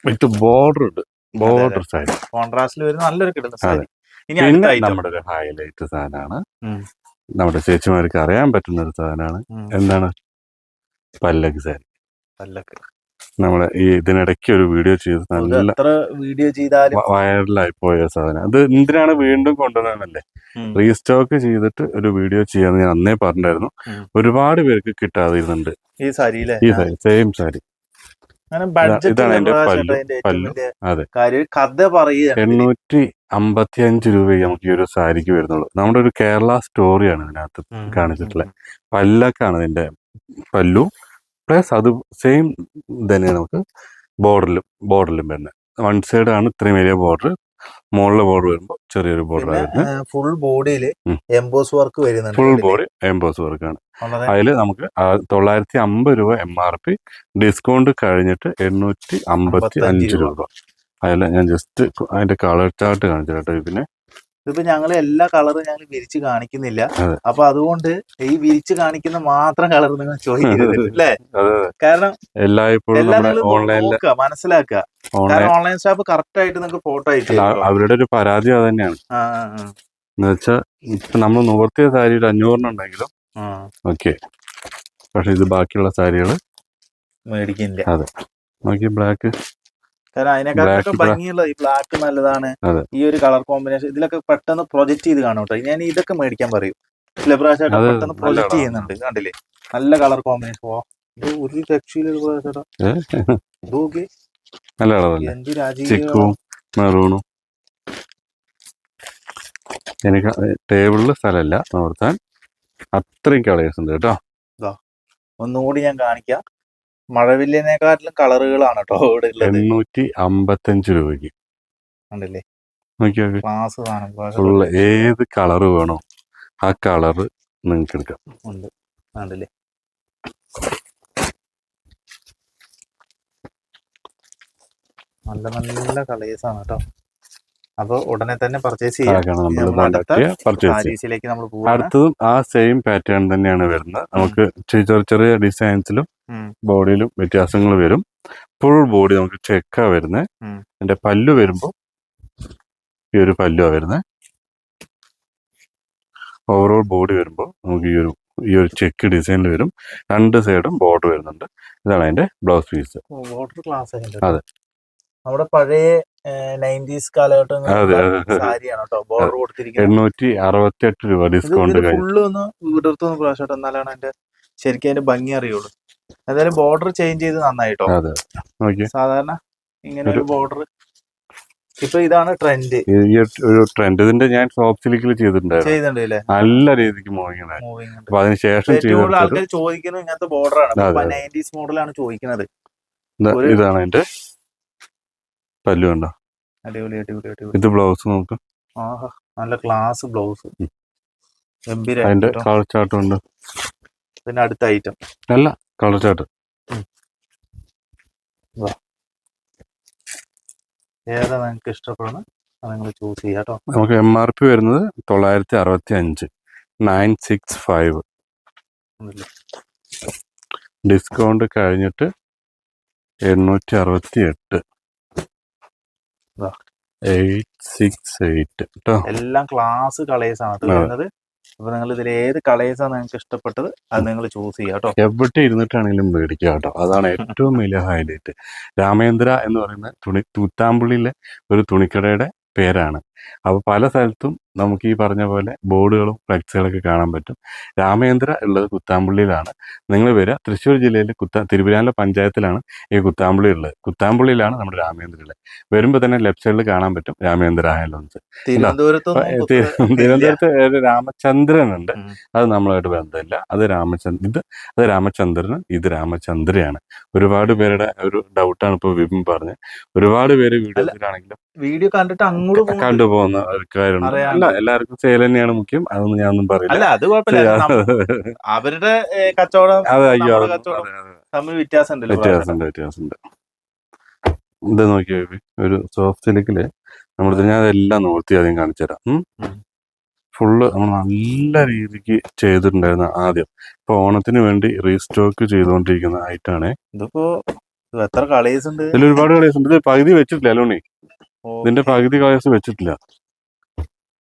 വിത്ത് ബോർഡർ ഉണ്ട് ബോർഡർ സാരി. കോൺട്രാസ്റ്റിൽ വരുന്ന നല്ലൊരു കിട്ടുന്ന. സാരി. പിന്നെ നമ്മുടെ ഒരു ഹൈലൈറ്റ് സാധനമാണ് നമ്മുടെ ചേച്ചിമാർക്ക് അറിയാൻ പറ്റുന്ന ഒരു സാധനമാണ് എന്താണ്? പല്ലക്ക് സാരി. പല്ലക്ക്. നമ്മുടെ ഈ ഇതിനിടയ്ക്ക് ഒരു വീഡിയോ ചെയ്ത് നല്ല വീഡിയോ ചെയ്താലും വൈറലായി പോയ സാധനം. അത് എന്തിനാണ് വീണ്ടും കൊണ്ടുവന്നതല്ലേ റീസ്റ്റോക്ക് ചെയ്തിട്ട് ഒരു വീഡിയോ ചെയ്യാന്ന് ഞാൻ അന്നേ പറഞ്ഞിട്ടുണ്ടായിരുന്നു. ഒരുപാട് പേർക്ക് കിട്ടാതിരുന്നുണ്ട്. ഈ സാരിയിലെ? ഈ സാരി സെയിം സാരി. ഇതാണ് എന്റെ പല്ലു, പല്ലു. അതെ. കഥ പറയുക. എണ്ണൂറ്റി അമ്പത്തി അഞ്ച് രൂപയെ നമുക്ക് ഈ ഒരു സാരിക്ക് വരുന്നുള്ളൂ. നമ്മുടെ ഒരു കേരള സ്റ്റോറിയാണ് ഇതിനകത്ത് കാണിച്ചിട്ടുള്ളത്. പല്ലൊക്കെയാണ് ഇതിന്റെ പല്ലു. പ്ലസ് അത് സെയിം തന്നെയാണ് നമുക്ക് ബോർഡറിലും ബോർഡറിലും വരുന്നത് വൺ സൈഡ് ആണ് ഇത്രയും വലിയ ബോർഡർ മുകളിലെ ബോർഡർ വരുമ്പോൾ ചെറിയൊരു ബോർഡർ വരുന്നത് ഫുൾ ബോഡിയിൽ എംബോസ് വർക്ക് വരുന്നുണ്ട് ഫുൾ. ബോഡി എംബോസ് വർക്ക് ആണ്. അതിൽ നമുക്ക് തൊള്ളായിരത്തി അമ്പത് രൂപ എം ആർ പി ഡിസ്കൗണ്ട് കഴിഞ്ഞിട്ട് എണ്ണൂറ്റി അമ്പത്തി അഞ്ച് രൂപ. അതിൽ ഞാൻ ജസ്റ്റ് അതിന്റെ കളർ ചാർട്ട് കാണിച്ചു കേട്ടോ പിന്നെ ഇതിപ്പോ ഞങ്ങൾ എല്ലാ കളറും ഞങ്ങൾ വിരിച്ച് കാണിക്കുന്നില്ല. അതെ. അപ്പൊ അതുകൊണ്ട് ഈ വിരിച്ച് കാണിക്കുന്ന മാത്രം കളർ നിങ്ങൾ ചോദിക്കരുത് അല്ലേ? കാരണം മനസ്സിലാക്കുക. കാരണം ഓൺലൈൻ ഷോപ്പ് കറക്റ്റ് ആയിട്ട് നിങ്ങൾക്ക് ഫോട്ടോ അയച്ചു അവരുടെ ഒരു പരാതി അത് തന്നെയാണ് ആ, ആ, ആ. എന്ന് വെച്ചാൽ ഇപ്പൊ നമ്മൾ നിവർത്തിയ സാരി ഒരു അഞ്ഞൂറിനുണ്ടെങ്കിലും ഉണ്ടെങ്കിലും ഓക്കെ. പക്ഷെ ഇത് ബാക്കിയുള്ള സാരികൾ മേടിക്കുന്നില്ല. നോക്കി ബ്ലാക്ക് കാരണം അതിനെക്കാട്ടൊക്കെ ഭംഗിയുള്ളത്. ഭംഗിയുള്ള ഈ ബ്ലാക്ക് നല്ലതാണ്. ഈ ഒരു കളർ കോമ്പിനേഷൻ ഇതിലൊക്കെ പെട്ടെന്ന് പ്രൊജക്ട് ചെയ്ത് കാണും കേട്ടോ. ഞാൻ ഇതൊക്കെ മേടിക്കാൻ പറയും. ചില പ്രാവശ്യമായിട്ട് പെട്ടെന്ന് പ്രൊജക്ട് ചെയ്യുന്നുണ്ട്. കണ്ടില്ലേ? നല്ല കളർ കോമ്പിനേഷൻ ഓ ഇത് ഒരു രക്ഷയിലൊരു ചേട്ടാ ഇത് നോക്കി നല്ല. കളറല്ലേ എന്ത് രാജീവ് ചിക്കും മെറൂണും. എനിക്ക് ടേബിളിൽ സ്ഥലമല്ല. നോർത്താൻ. അത്രയും കളേഴ്സ് ഉണ്ട് കേട്ടോ. ഒന്നുകൂടി ഞാൻ കാണിക്കാം. മഴവില്ലിനെക്കാട്ടിലും കളറുകളാണ് കേട്ടോ ഇവിടെ ഉള്ളത് എണ്ണൂറ്റി അമ്പത്തഞ്ച് രൂപയ്ക്ക്. കണ്ടില്ലേ നോക്കി നോക്കി. ക്ലാസ് ഫുള്ള് ഏത് കളറ് വേണോ ആ കളറ് നിങ്ങൾക്ക് എടുക്കാം. ഉണ്ട്. നല്ല നല്ല കളേഴ്സ് ആണ് കേട്ടോ അപ്പൊ ഉടനെ തന്നെ പർച്ചേസ് ചെയ്യാം. അടുത്തതും ആ സെയിം പാറ്റേൺ തന്നെയാണ് വരുന്നത്. നമുക്ക് ചെറിയ ചെറിയ ഡിസൈൻസിലും. ബോഡിയിലും വ്യത്യാസങ്ങൾ വരും. ഫുൾ ബോഡി നമുക്ക് ചെക്കാ വരുന്നത് ഉം. എന്റെ പല്ലു വരുമ്പോൾ ഈ ഒരു പല്ലുവാ വരുന്നത് ഓവറോൾ ബോഡി വരുമ്പോൾ നമുക്ക് ഈ ഒരു ഈ ഒരു ചെക്ക് ഡിസൈനിൽ വരും. രണ്ട് സൈഡും ബോർഡർ വരുന്നുണ്ട്. ഇതാണ് അതിന്റെ ബ്ലൗസ് പീസ് വാട്ടർ ക്ലാസ് അതെ. നമ്മുടെ പഴയ നയന്റീസ് കാലഘട്ടം ബോർഡർ എണ്ണൂറ്റി അറുപത്തി എട്ട് രൂപ ഡിസ്കൗണ്ട് ഫുള്ള് ഒന്ന് വീടെടുത്തൊന്ന് പ്രാവശ്യം എന്നാലാണ് അതിന്റെ ശരിക്കും അതിന്റെ ഭംഗി അറിയുള്ളൂ. എന്തായാലും ബോർഡർ ചേഞ്ച് ചെയ്ത് നന്നായിട്ടോ? സാധാരണ ഇങ്ങനെ ഒരു ബോർഡർ ഇപ്പൊ ഇതാണ് ട്രെൻഡ് ഈ ഒരു ട്രെൻഡ് ഇതിന്റെ ഞാൻ സോഫ്റ്റ് സിലിക്കിൽ ചെയ്തിട്ടുണ്ടായിരുന്നു. നല്ല രീതിക്ക് മൂവിങ് അപ്പൊ അതിന് ശേഷം ഏറ്റവും കൂടുതൽ ആൾക്കാർ ചോദിക്കുന്നത് ഇങ്ങനത്തെ ബോർഡറാണ് അതെ. നയന്റീസ് മോഡലാണ് ചോദിക്കുന്നത്. ഇതാണ് എന്റെ പല്ലു കണ്ടോ? അടിപൊളി അടിപൊളി അടിപൊളി. ഇത് ബ്ലൗസ് നോക്ക്. ആഹാ നല്ല ക്ലാസ് ബ്ലൗസ് അതിന്റെ കളർ ചാർട്ടും ഉണ്ട്. പിന്നെ അടുത്ത ഐറ്റം അല്ല കളർ ചാർട്ട് ഏതാ നിങ്ങൾക്ക് ഇഷ്ടപ്പെടുന്നത് അത് നിങ്ങൾ ചൂസ് ചെയ്യാം കേട്ടോ നമുക്ക് എം ആർ പി വരുന്നത് തൊള്ളായിരത്തി അറുപത്തി അഞ്ച് നയൻ സിക്സ് ഫൈവ് ഡിസ്കൗണ്ട് കഴിഞ്ഞിട്ട് എണ്ണൂറ്റി അറുപത്തി എട്ട്. എയ്റ്റ് സിക്സ് എയ്റ്റ് കേട്ടോ എല്ലാം ക്ലാസ് കളേഴ്സ് ആണ്. അത് വരുന്നത് അപ്പൊ നിങ്ങൾ ഇതിൽ ഏത് കളേഴ്സാണ് നിങ്ങൾക്ക് ഇഷ്ടപ്പെട്ടത് അത് നിങ്ങൾ ചൂസ് ചെയ്യുക കേട്ടോ. എവിടെ ഇരുന്നിട്ടാണെങ്കിലും മേടിക്കുക കേട്ടോ. അതാണ് ഏറ്റവും വലിയ ഹൈലൈറ്റ് രാമേന്ദ്ര എന്ന് പറയുന്ന തുണി തൂത്താമ്പുള്ളിയിലെ ഒരു തുണിക്കടയുടെ പേരാണ്. അപ്പോൾ പല സ്ഥലത്തും നമുക്ക് ഈ പറഞ്ഞ പോലെ ബോർഡുകളും ഫ്ലക്സുകളൊക്കെ കാണാൻ പറ്റും. രാമേന്ദ്ര ഉള്ളത് കുത്താമ്പുള്ളിയിലാണ്. നിങ്ങൾ വരിക തൃശ്ശൂർ ജില്ലയിലെ കുത്താ തിരുവിതാംകൂർ പഞ്ചായത്തിലാണ് ഈ കുത്താമ്പുള്ളി ഉള്ളത്. കുത്താമ്പുള്ളിയിലാണ് നമ്മുടെ രാമേന്ദ്ര ഉള്ളത്. വരുമ്പോൾ തന്നെ ലെഫ്റ്റ് സൈഡിൽ കാണാൻ പറ്റും രാമേന്ദ്ര ഹൈലോൺസ് തിരുവനന്തപുരത്ത് രാമചന്ദ്രൻ ഉണ്ട് അത് നമ്മളായിട്ട് ബന്ധമില്ല. അത് രാമചന്ദ്രൻ ഇത് അത് രാമചന്ദ്രൻ ഇത് രാമചന്ദ്രയാണ്. ഒരുപാട് പേരുടെ ഒരു ഡൗട്ടാണ് ഇപ്പോൾ വിപിൻ പറഞ്ഞത്. ഒരുപാട് പേര് വീഡിയോയിലാണെങ്കിലും വീഡിയോ കണ്ടിട്ട് അങ്ങോട്ട് പോകും കണ്ടുപോകുന്ന ആൾക്കാരുണ്ട്. അല്ല എല്ലാവർക്കും സെയിൽ തന്നെയാണ് മുഖ്യം. അതൊന്നും ഞാനൊന്നും പറയില്ല. അല്ല അത് കുഴപ്പമില്ല. അവരുടെ കച്ചവടം അതെ അയ്യോ. തമ്മിൽ വ്യത്യാസം വ്യത്യാസമുണ്ട് വ്യത്യാസമുണ്ട്. ഇത് നോക്കിയോ ഒരു സോഫ്റ്റ് സിലിക്കിൽ നമ്മൾ ഞാൻ അതെല്ലാം നോർത്തി ആദ്യം കാണിച്ചു തരാം. ഫുള്ള് നമ്മൾ നല്ല രീതിക്ക് ചെയ്തിട്ടുണ്ടായിരുന്ന ആദ്യം. ഇപ്പൊ ഓണത്തിന് വേണ്ടി റീസ്റ്റോക്ക് ചെയ്തുകൊണ്ടിരിക്കുന്ന ഐറ്റാണ് ഇതിപ്പോ ഇത് എത്ര കളേഴ്സ് ഉണ്ട്? ഇതിൽ ഒരുപാട് കളേഴ്സ് ഉണ്ട്. ഇത് പകുതി വെച്ചിട്ടില്ല അലോണി. ഇതിന്റെ പകുതി കളേഴ്സ് വെച്ചിട്ടില്ല.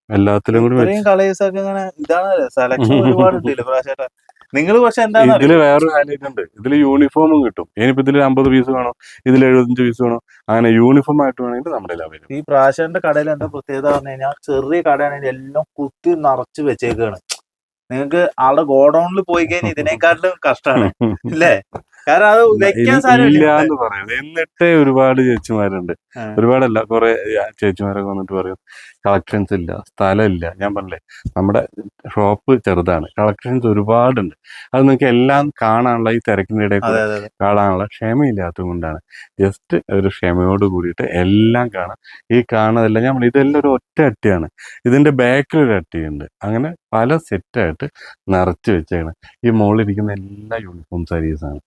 എല്ലാത്തിലും കൂടി കളേഴ്സ് ഒക്കെ ഇങ്ങനെ ഇതാണ് സെലക്ഷൻ ഒരുപാട് നിങ്ങൾ പക്ഷെ എന്താണ് ഇതിൽ വേറൊരു ഹൈലൈറ്റ് ഉണ്ട്. ഇതിൽ യൂണിഫോമും കിട്ടും. ഇനിയിപ്പോ ഇതിൽ അമ്പത് പീസ് വേണോ? ഇതിൽ എഴുപത്തഞ്ച് പീസ് വേണോ? അങ്ങനെ യൂണിഫോം ആയിട്ട് വേണമെങ്കിൽ നമ്മുടെ അവൈലബിൾ ഈ പ്രാശന്റെ കടയിൽ എന്താ പ്രത്യേകത പറഞ്ഞു കഴിഞ്ഞാൽ ചെറിയ കടയാണെങ്കിൽ എല്ലാം കുത്തി നിറച്ച് വെച്ചേക്കാണ്. നിങ്ങൾക്ക് ആളുടെ ഗോഡൌണിൽ പോയി കഴിഞ്ഞാൽ ഇതിനേക്കാട്ടിലും കഷ്ടാണ്. അല്ലേ കാരണം അത് വെക്കാൻ സാധനമില്ല എന്ന് പറയുന്നത് എന്നിട്ടേ ഒരുപാട് ചേച്ചിമാരുണ്ട്. ഒരുപാടല്ല കുറെ ചേച്ചിമാരൊക്കെ വന്നിട്ട് പറയും കളക്ഷൻസ് ഇല്ല സ്ഥലമില്ല. ഞാൻ പറഞ്ഞില്ലേ നമ്മുടെ ഷോപ്പ് ചെറുതാണ് കളക്ഷൻസ് ഒരുപാടുണ്ട്. അത് നിങ്ങൾക്ക് എല്ലാം കാണാനുള്ള ഈ തിരക്കിന്റെ ഇടയിൽ കാണാനുള്ള ക്ഷമയില്ലാത്തത് കൊണ്ടാണ്. ജസ്റ്റ് ഒരു ക്ഷമയോട് കൂടിയിട്ട് എല്ലാം കാണാം. ഈ കാണുന്നതെല്ലാം ഞാൻ ഇതെല്ലാം ഒരു ഒറ്റ അട്ടിയാണ്. ഇതിന്റെ ബാക്കിൽ ഒരു അട്ടിയുണ്ട്. അങ്ങനെ പല സെറ്റായിട്ട് നിറച്ച് വെച്ചേക്കണം. ഈ മുകളിലിരിക്കുന്ന എല്ലാ യൂണിഫോം സാരീസാണ്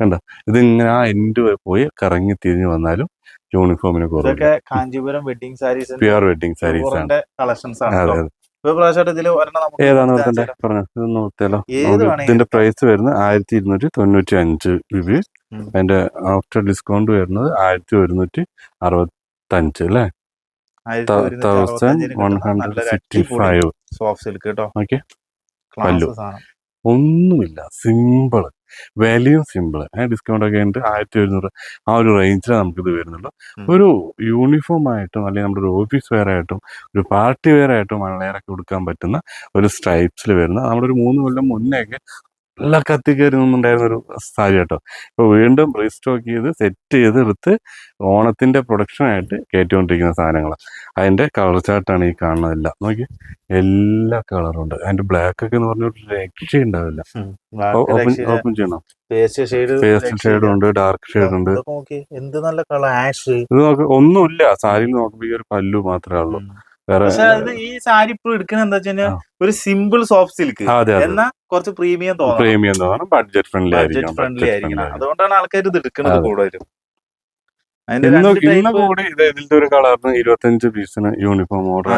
കണ്ടോ? ഇതിങ്ങനെ ആ എൻഡ് പോയി കറങ്ങി തിരിഞ്ഞു വന്നാലും യൂണിഫോമിന് കുറവ്. Kanchipuram wedding saris pure wedding saris ആണ്. കളക്ഷൻസ് ഏതാണ് നോക്കിയാലോ ഇതിന്റെ പ്രൈസ് വരുന്നത് ആയിരത്തി ഇരുന്നൂറ്റി തൊണ്ണൂറ്റി അഞ്ച് രൂപ. അതിന്റെ ആഫ്റ്റർ ഡിസ്കൗണ്ട് വരുന്നത് ആയിരത്തി ഒരുന്നൂറ്റി അറുപത്തഞ്ച് അല്ലേ അല്ലെ thousand one hundred sixty five soft silk കേട്ടോ ഓക്കെ പല്ലു. ഒന്നുമില്ല. സിമ്പിൾ വിലയും സിമ്പിൾ ഡിസ്കൗണ്ട് ഒക്കെ ഉണ്ട് ആയിരത്തി ഒരുന്നൂറ് ആ ഒരു റേഞ്ചിലാണ് നമുക്കിത് വരുന്നുള്ളൂ. ഒരു യൂണിഫോം ആയിട്ടും അല്ലെങ്കിൽ നമ്മുടെ ഒരു ഓഫീസ് വെയർ ആയിട്ടും ഒരു പാർട്ടി വെയർ ആയിട്ടും മഴയൊക്കെ കൊടുക്കാൻ പറ്റുന്ന ഒരു സ്ട്രൈപ്സിൽ വരുന്ന നമ്മുടെ ഒരു മൂന്ന് കൊല്ലം മുന്നേയൊക്കെ നല്ല കത്തി കയറി നിന്നുണ്ടായിരുന്ന ഒരു സാരി കേട്ടോ. ഇപ്പോൾ വീണ്ടും റീസ്റ്റോക്ക് ചെയ്ത് സെറ്റ് ചെയ്ത് എടുത്ത് ഓണത്തിന്റെ പ്രൊഡക്ഷനായിട്ട് കയറ്റിക്കൊണ്ടിരിക്കുന്ന സാധനങ്ങളാണ് അതിന്റെ കളർ ചാർട്ടാണ് ഈ കാണുന്നതെല്ലാം നോക്കി എല്ലാ കളറും ഉണ്ട്. അതിന്റെ ബ്ലാക്ക് ഒക്കെ എന്ന് പറഞ്ഞ രക്ഷയുണ്ടാവില്ല ഓപ്പൺ ചെയ്യണം? പേസ്റ്റ് ഷെയ്ഡ് ഉണ്ട് ഡാർക്ക് ഷെയ്ഡ് ഉണ്ട്. എന്ത് നല്ല കളർ ആഷ് ഇത് നോക്ക് ഒന്നുമില്ല. സാരിയിൽ നോക്കുമ്പോ ഈ ഒരു പല്ലു മാത്രമേ ഉള്ളൂ. പക്ഷെ അത് ഈ സാരി ഇപ്പൊ എടുക്കുന്ന എന്താ വെച്ചാൽ ഒരു സിമ്പിൾ സോഫ്റ്റ് സിൽക്ക് എന്നാ കുറച്ച് പ്രീമിയം തോന്നും പ്രീമിയം തോന്നണം ബഡ്ജറ്റ് ഫ്രണ്ട്ലി ബഡ്ജറ്റ് ഫ്രണ്ട്ലി ആയിരിക്കണം. അതുകൊണ്ടാണ് ആൾക്കാർ ഇത് എടുക്കുന്നത്. കൂടുതലും. കൂടി ഇതിന്റെ ഒരു കളറിന് ഇരുപത്തഞ്ച് പീസിന് യൂണിഫോം ഓർഡർ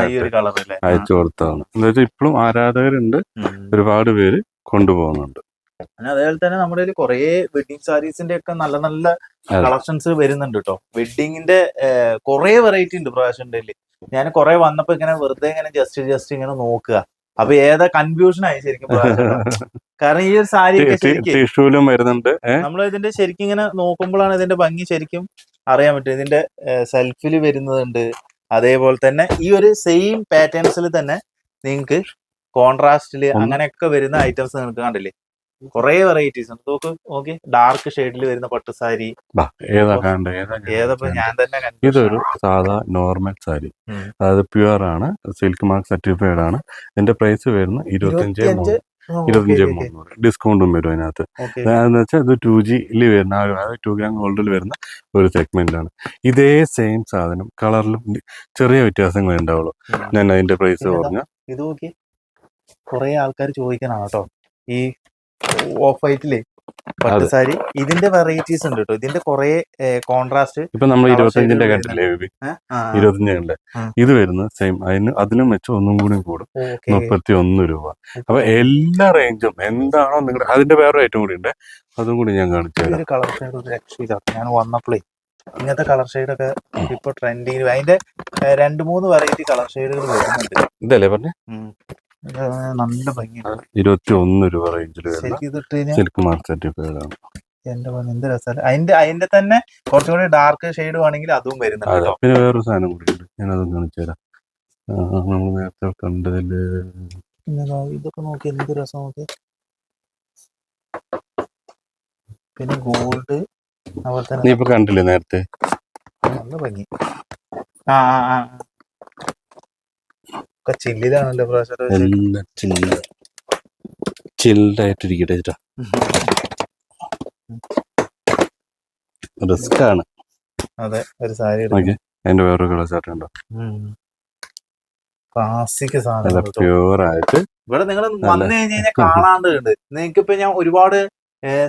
അയച്ചു കൊടുത്തതാണ്. എന്താ വെച്ചാൽ ഇപ്പോഴും ആരാധകരുണ്ട്. ഒരുപാട് പേര് കൊണ്ടുപോകുന്നുണ്ട്. പിന്നെ അതേപോലെ തന്നെ നമ്മുടെ കയ്യിൽ കുറെ വെഡിങ് സാരീസിന്റെ ഒക്കെ നല്ല നല്ല കളക്ഷൻസ് വരുന്നുണ്ട് കേട്ടോ വെഡിങ്ങിന്റെ കുറെ വെറൈറ്റി ഉണ്ട് പ്രാവശ്യന്റെ ഞാൻ കുറെ വന്നപ്പോ ഇങ്ങനെ വെറുതെ ഇങ്ങനെ ജസ്റ്റ് ജസ്റ്റ് ഇങ്ങനെ നോക്കുക. അപ്പൊ ഏതാ കൺഫ്യൂഷൻ ആയി ശരിക്കും കാരണം ഈ ഒരു സാരി ടിഷ്യൂലും വരുന്നുണ്ട്. നമ്മൾ ഇതിന്റെ ശരിക്കും ഇങ്ങനെ നോക്കുമ്പോഴാണ് ഇതിന്റെ ഭംഗി ശരിക്കും അറിയാൻ പറ്റും ഇതിന്റെ സെൽഫിൽ വരുന്നതുണ്ട് അതേപോലെ തന്നെ ഈ ഒരു സെയിം പാറ്റേൺസിൽ തന്നെ നിങ്ങൾക്ക് കോൺട്രാസ്റ്റിൽ അങ്ങനെയൊക്കെ വരുന്ന ഐറ്റംസ് നിങ്ങൾക്ക് കണ്ടില്ലേ? കുറേ വെറൈറ്റീസ് ഉണ്ട്. നോക്ക് ഓക്കെ ഡാർക്ക് ഷെയ്ഡിൽ വരുന്ന പട്ടുസാരി സാരി. ഏതാ കണ്ട ഏതാ ഞാൻ തന്നെ ഇതൊരു. സാധാ നോർമൽ സാരി. അതായത് പ്യുവർ ആണ്. സിൽക്ക് മാർക്ക് സർട്ടിഫൈഡ് ആണ്. ഇതിന്റെ പ്രൈസ് വരുന്ന ഇരുപത്തിയഞ്ച് ഇരുപത്തിയഞ്ച്? മുന്നൂറ്. ഡിസ്കൗണ്ടും വരും അതിനകത്ത്. അതെന്ന് വെച്ചാൽ ഇത് ടു ജിയിൽ വരുന്ന അതായത് ടു ഗ്രാം ഗോൾഡിൽ വരുന്ന ഒരു സെഗ്മെന്റ് ആണ്. ഇതേ സെയിം സാധനം. കളറിലും ചെറിയ വ്യത്യാസങ്ങളെ ഉണ്ടാവുള്ളൂ. ഞാൻ അതിന്റെ പ്രൈസ് പറഞ്ഞു. ഇത് നോക്കി കുറെ ആൾക്കാർ ചോദിക്കാനാണ് കേട്ടോ ഈ ഓഫ് വൈറ്റിൽ പട്ടുസാരി ഇതിന്റെ വെറൈറ്റീസ് ഉണ്ട് കേട്ടോ ഇതിന്റെ കുറെ കോൺട്രാസ്റ്റ് ഇപ്പൊ നമ്മൾ ഇരുപത്തഞ്ചിന്റെ കണ്ടില്ലേ ഇരുപത്തഞ്ച് കണ്ടേ. ഇത് വരുന്നത് സെയിം അതിന് അതിലും വെച്ച് ഒന്നും കൂടി കൂടും. മുപ്പത്തി ഒന്ന് രൂപ. അപ്പൊ എല്ലാ റേഞ്ചും എന്താണോ നിങ്ങളുടെ അതിന്റെ വേറെ ഏറ്റവും കൂടി ഉണ്ട്. അതും കൂടി ഞാൻ കാണിച്ചു തരാം. കളർ ഷെയ്ഡ് ഒരു രക്ഷയില്ല ഞാൻ വന്നപ്പോഴേ ഇങ്ങനത്തെ കളർ ഷെയ്ഡ് ഒക്കെ ഇപ്പൊ ട്രെൻഡിങ് അതിന്റെ രണ്ട് മൂന്ന് വെറൈറ്റി കളർ ഷെയ്ഡുകൾ വരുന്നുണ്ട്. ഇതല്ലേ പറഞ്ഞേ? നല്ല ഭംഗിയാണ് ഇരുപത്തി ഒന്ന് രൂപ റേഞ്ചിൽ വരുന്ന ശരിക്കും ഇത് ഇട്ട് സിൽക്ക് മാർക്ക് സർട്ടിഫൈഡ് ആണ് എന്റെ പണി എന്ത് രസമല്ല അതിന്റെ അതിന്റെ തന്നെ കുറച്ചും കൂടി ഡാർക്ക് ഷെയ്ഡ് വേണമെങ്കിൽ അതും വരുന്നുണ്ട് പിന്നെ വേറൊരു സാധനം കൂടി ഉണ്ട്. ഞാൻ അതും കാണിച്ചു തരാം. നമ്മൾ നേരത്തെ കണ്ടതിൽ ഇതൊക്കെ നോക്കി എന്ത് രസം നോക്കി. പിന്നെ ഗോൾഡ് അതുപോലെ നീ തന്നെ ഇപ്പൊ കണ്ടില്ലേ നേരത്തെ? നല്ല ഭംഗി. ആ ആ ആ. ഒക്കെ ചില്ലിലാണല്ലോ പ്രാവശ്യം എല്ലാം ചില്ല. ചില്ലായിട്ടിരിക്കട്ടെ ചേട്ടാ. റിസ്ക് ആണ് അതെ ഒരു സാരി ഓക്കെ അതിന്റെ വേറൊരു കളർ ചാർട്ട് ഉണ്ടോ? ക്ലാസിക് നല്ല സാധനം പ്യൂർ ആയിട്ട് ഇവിടെ നിങ്ങൾ വന്നു കഴിഞ്ഞ് കഴിഞ്ഞാൽ കാണാണ്ട് ഉണ്ട് നിങ്ങൾക്ക് ഇപ്പൊ ഞാൻ ഒരുപാട്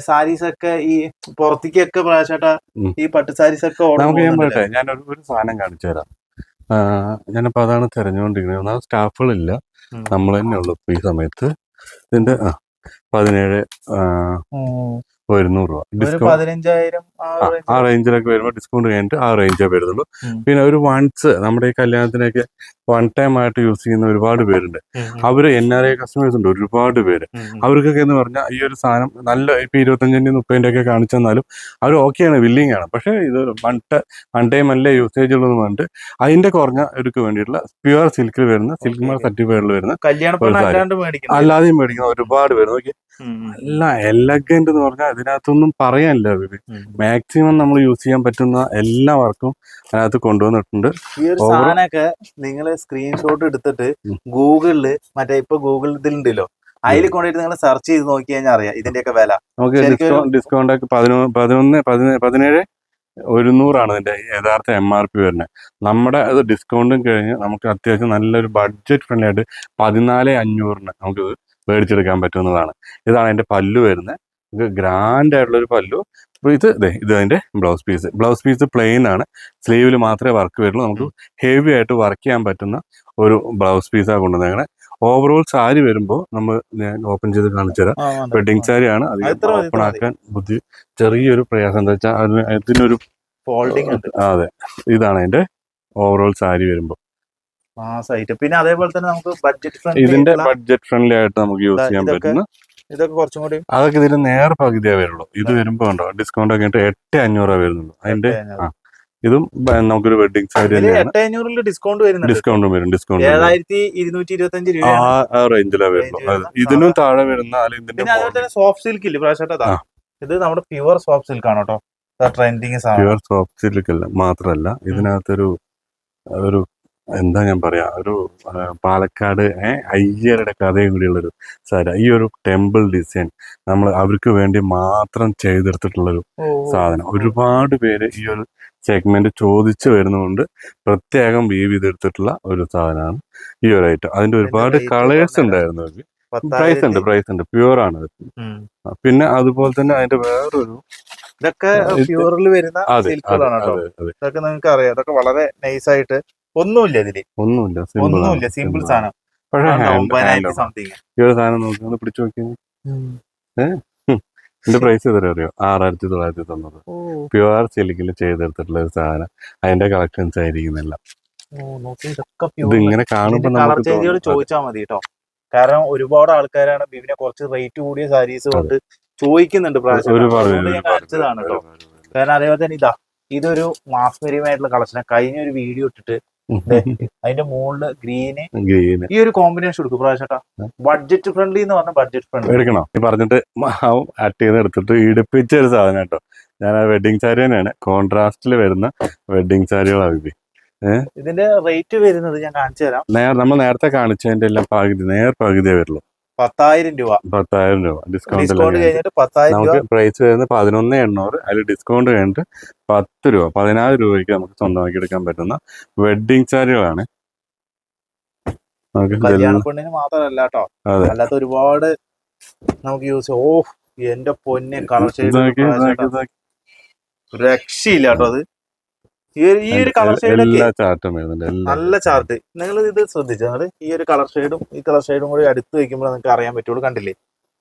സാരീസ് ഒക്കെ ഈ പുറത്തേക്കൊക്കെ പ്രാവശ്യമായിട്ടാ ഉം. ഈ പട്ടു സാരീസ് ഒക്കെ order നമുക്ക് ഞാൻ? പറയട്ടെ ഞാൻ ഒരു ഒരു സാധനം കാണിച്ചു തരാം ആ, ഞാനിപ്പോ അതാണ് തെരഞ്ഞുകൊണ്ടിരിക്കുന്നത്. ഒന്നാമത് സ്റ്റാഫുകളില്ല. നമ്മൾ തന്നെ ഉള്ളു ഇപ്പൊ ഈ സമയത്ത്. ഇതിന്റെ ആ പതിനേഴ്. ഒരുന്നൂറ് രൂപ. ആ റേഞ്ചിലൊക്കെ വരുമ്പോൾ ഡിസ്കൗണ്ട് കഴിഞ്ഞിട്ട് ആ റേഞ്ചേ വരുന്നുള്ളൂ. പിന്നെ ഒരു വൺസ് നമ്മുടെ ഈ കല്യാണത്തിനൊക്കെ വൺ ടൈം ആയിട്ട് യൂസ് ചെയ്യുന്ന ഒരുപാട് പേരുണ്ട്. അവർ എൻ ആർ ഐ കസ്റ്റമേഴ്സ് ഉണ്ട് ഒരുപാട് പേര്. അവർക്കൊക്കെ എന്ന് പറഞ്ഞാൽ ഈ ഒരു സാധനം നല്ല ഇപ്പൊ ഇരുപത്തഞ്ചിന്റെ മുപ്പതിന്റെ ഒക്കെ കാണിച്ചു തന്നാലും അവർ ഓക്കെയാണ് വില്ലിംഗ് ആണ്. പക്ഷേ ഇത് വൺ വൺ ടൈം അല്ലേ യൂസേജ് ഉള്ളതെന്ന് പറഞ്ഞിട്ട് അതിന്റെ കുറഞ്ഞ ഒരുക്ക് വേണ്ടിയിട്ടുള്ള പ്യുവർ സിൽക്കിൽ വരുന്ന സിൽക്ക് മാർ. സർട്ടിഫൈഡിൽ വരുന്ന അല്ലാതെയും മേടിക്കുന്ന ഒരുപാട് പേര്. നോക്കി അല്ല എലഗന്റ് എന്ന് പറഞ്ഞാൽ അതിനകത്തൊന്നും പറയാനില്ല ബേബി മാക്സിമം നമ്മൾ യൂസ് ചെയ്യാൻ പറ്റുന്ന എല്ലാ വർക്കും അതിനകത്ത് കൊണ്ടുവന്നിട്ടുണ്ട്. ഈ ഒരു സാധനമൊക്കെ നിങ്ങൾ സ്ക്രീൻഷോട്ട് എടുത്തിട്ട്. ഗൂഗിളിൽ മറ്റേ ഇപ്പൊ ഗൂഗിൾ ഇതിലുണ്ടല്ലോ. അതിൽ കൊണ്ടുപോയിട്ട് നിങ്ങൾ സെർച്ച് ചെയ്ത് നോക്കി കഴിഞ്ഞാൽ അറിയാം ഇതിന്റെയൊക്കെ വില. നമുക്ക് ഡിസ്കൗണ്ട് ഒക്കെ പതിനൊന്ന് പതിനൊന്ന് പതിനേ- പതിനേഴ് ഒരുന്നൂറാണ് ഇതിന്റെ യഥാർത്ഥ എം ആർ പി വരുന്നത്. നമ്മുടെ അത് ഡിസ്കൗണ്ടും കഴിഞ്ഞ് നമുക്ക് അത്യാവശ്യം നല്ലൊരു ബഡ്ജറ്റ് ഫ്രണ്ട്ലി ആയിട്ട് പതിനാല് അഞ്ഞൂറിന് നമുക്ക് മേടിച്ചെടുക്കാൻ പറ്റുന്നതാണ്. ഇതാണ് അതിന്റെ പല്ലു വരുന്നത്. ഗ്രാൻഡ് ആയിട്ടുള്ള ഒരു പല്ലു. അപ്പോൾ ഇത് ഇതേ ഇത് അതിന്റെ blouse piece blouse piece plain ആണ്. സ്ലീവിൽ മാത്രമേ വർക്ക് വരുള്ളൂ. നമുക്ക് ഹെവി ആയിട്ട് വർക്ക് ചെയ്യാൻ പറ്റുന്ന ഒരു ബ്ലൗസ് പീസാണ് കൊണ്ടുവന്നേക്കണേ ഓവറോൾ സാരി വരുമ്പോൾ നമ്മൾ ഞാൻ ഓപ്പൺ ചെയ്ത് കാണിച്ചു തരാം. വെഡിങ് സാരിയാണ്. അത് ഓപ്പൺ ആക്കാൻ ബുദ്ധി ചെറിയൊരു പ്രയാസം എന്താ വെച്ചാൽ അതിന് അതിനൊരു ഫോൾഡിങ് അതെ. ഇതാണ് അതിന്റെ ഓവറോൾ സാരി വരുമ്പോൾ പിന്നെ അതേപോലെ തന്നെ നമുക്ക് ബഡ്ജറ്റ് ഇതിന്റെ ബഡ്ജറ്റ് ഫ്രണ്ട്ലി ആയിട്ട് നമുക്ക് യൂസ് ചെയ്യാൻ പറ്റുന്ന ഇതൊക്കെ കുറച്ചും കൂടി അതൊക്കെ ഇതിന് നേർ പകുതിയേ വരുള്ളൂ. ഇത്. വരുമ്പോ ഉണ്ടോ ഡിസ്കൗണ്ട് ഒക്കെ ആയിട്ട് എട്ട് അഞ്ഞൂറേ വരുന്നുള്ളൂ അതിന്റെ ഇതും നമുക്കൊരു വെഡിങ് സാരി തന്നെയാണ് ഡിസ്കൗണ്ട് ഡിസ്കൗണ്ടും വരും ഡിസ്കൗണ്ട് ഏഴായിരത്തി ഇരുന്നൂറ്റി ഇരുപത്തി അഞ്ച് ആ റേഞ്ചിലാ വരുള്ളൂ. range ഇതിനും താഴെ വരുന്ന ഇതിന്റെ സോഫ്റ്റ് സിൽക്ക് ഇല്ലേ? പ്രാവശ്യം ഇത് നമ്മുടെ പ്യുവർ സോഫ്റ്റ് സിൽക്ക് ആണ് കേട്ടോ. ട്രെൻഡിങ് പ്യുവർ സോഫ്റ്റ് സിൽക്ക് അല്ല മാത്രല്ല. ഇതിനകത്തൊരു ഒരു എന്താ ഞാൻ പറയാ ഒരു പാലക്കാട് ഏഹ് അയ്യരുടെ കഥയും കൂടിയുള്ളൊരു സാര ഈ ഒരു ടെമ്പിൾ ഡിസൈൻ നമ്മൾ അവർക്ക് വേണ്ടി മാത്രം ചെയ്തെടുത്തിട്ടുള്ളൊരു. സാധനം. ഒരുപാട് പേര് ഈ ഒരു സെഗ്മെന്റ് ചോദിച്ചു വരുന്നതുകൊണ്ട് പ്രത്യേകം വീവ് ചെയ്തെടുത്തിട്ടുള്ള ഒരു സാധനമാണ് ഈ ഒരു ഐറ്റം അതിന്റെ ഒരുപാട് കളേഴ്സ് ഉണ്ടായിരുന്നു ഉണ്ടായിരുന്നു പ്രൈസ് ഉണ്ട് പ്രൈസ് ഉണ്ട്. പ്യുവർ ആണ് പിന്നെ അതുപോലെ തന്നെ അതിന്റെ വേറൊരു ഇതൊക്കെ പ്യൂറിൽ പ്യുവറിൽ വരുന്ന സിൽക്കുകളാണ് കേട്ടോ. ഇതൊക്കെ നിങ്ങൾക്ക് അറിയാം ഇതൊക്കെ വളരെ നൈസ് ആയിട്ട് ഒന്നുമില്ല ഇതിൽ. ഒന്നുമില്ല. സിമ്പിൾ ഒന്നുമില്ല. സിമ്പിൾ സാധനം. പക്ഷേ ഹാൻഡ് ഒമ്പതിനായിരത്തി സംതിങ് ഈ ഒരു സാധനം നോക്കി ഒന്ന് പിടിച്ചു നോക്കി ഇതിന്റെ പ്രൈസ് എത്ര അറിയോ? ആറായിരത്തി തൊള്ളായിരത്തി തൊണ്ണൂറ്. പ്യുവർ സിലിക്കിൽ ചെയ്തെടുത്തിട്ടുള്ള ഒരു സാധനം. അതിന്റെ കളക്ഷൻസ് ആയിരിക്കുന്നില്ല. ഇതിങ്ങനെ ഇത് ഇങ്ങനെ നമുക്ക് ചോദിച്ചാൽ മതി കേട്ടോ. കാരണം ഒരുപാട് ആൾക്കാരാണ് ബിബിനെ കുറച്ച് റേറ്റ് കൂടിയ സാരീസ് കൊണ്ട് ചോദിക്കുന്നുണ്ട് കാണിച്ചതാണ് കേട്ടോ. കാരണം അതേപോലെ തന്നെ ഇതാ ഇതൊരു മാസ്മരിയുമായിട്ടുള്ള കളക്ഷനാണ് കഴിഞ്ഞ ഒരു വീഡിയോ ഇട്ടിട്ട് അതിന്റെ മുകളിൽ ഗ്രീന് ഗ്രീന് ഈ ഒരു കോമ്പിനേഷൻ എടുക്കും പ്രാവശ്യട്ടാ ബഡ്ജറ്റ് ഫ്രണ്ട്ലി എന്ന് പറഞ്ഞ ബഡ്ജറ്റ് ഫ്രണ്ട്ലി എടുക്കണോ? ഈ പറഞ്ഞിട്ട് ആട്ട് ചെയ്ത് എടുത്തിട്ട് ഇടിപ്പിച്ച ഒരു സാധനം കേട്ടോ. ഞാൻ ആ വെഡിങ് സാരി തന്നെയാണ്. കോൺട്രാസ്റ്റിൽ വരുന്ന വെഡിങ് സാരികളാണ് ഇത്. ഇതിന്റെ റേറ്റ് വരുന്നത് ഞാൻ കാണിച്ചു തരാം. നമ്മൾ നേരത്തെ കാണിച്ചതിന്റെ എല്ലാം പകുതി നേർ പകുതിയേ വരുള്ളൂ. പത്തായിരം രൂപ. പത്തായിരം രൂപ. ഡിസ്കൗണ്ട് കഴിഞ്ഞിട്ട് പത്തായിരം രൂപ. നമുക്ക് പ്രൈസ് വരുന്നത് പതിനൊന്ന് എണ്ണൂറ്. അതിൽ ഡിസ്കൗണ്ട് കഴിഞ്ഞിട്ട് പത്ത് രൂപ. പതിനായിരം രൂപയ്ക്ക് നമുക്ക് സ്വന്തമാക്കി എടുക്കാൻ പറ്റുന്ന വെഡിങ് സാരികളാണ് കല്യാണ പെണ്ണിന് മാത്രമല്ല കേട്ടോ. അല്ലാത്ത ഒരുപാട് നമുക്ക് യൂസ് ഓ എന്റെ പൊന്നെ കളർ ചെയ്ത് രക്ഷയില്ല കേട്ടോ അത്. ഈ ഒരു- കളർ ഷെയ്ഡൊക്കെ നല്ല ചാർട്ട്. നിങ്ങൾ ഇത് ശ്രദ്ധിച്ചു? നിങ്ങൾ ഈ ഒരു കളർ ഷെയ്ഡും ഈ കളർ ഷെയ്ഡും കൂടി അടുത്ത് വെക്കുമ്പോൾ നിങ്ങൾക്ക് അറിയാൻ പറ്റുള്ളൂ. കണ്ടില്ലേ?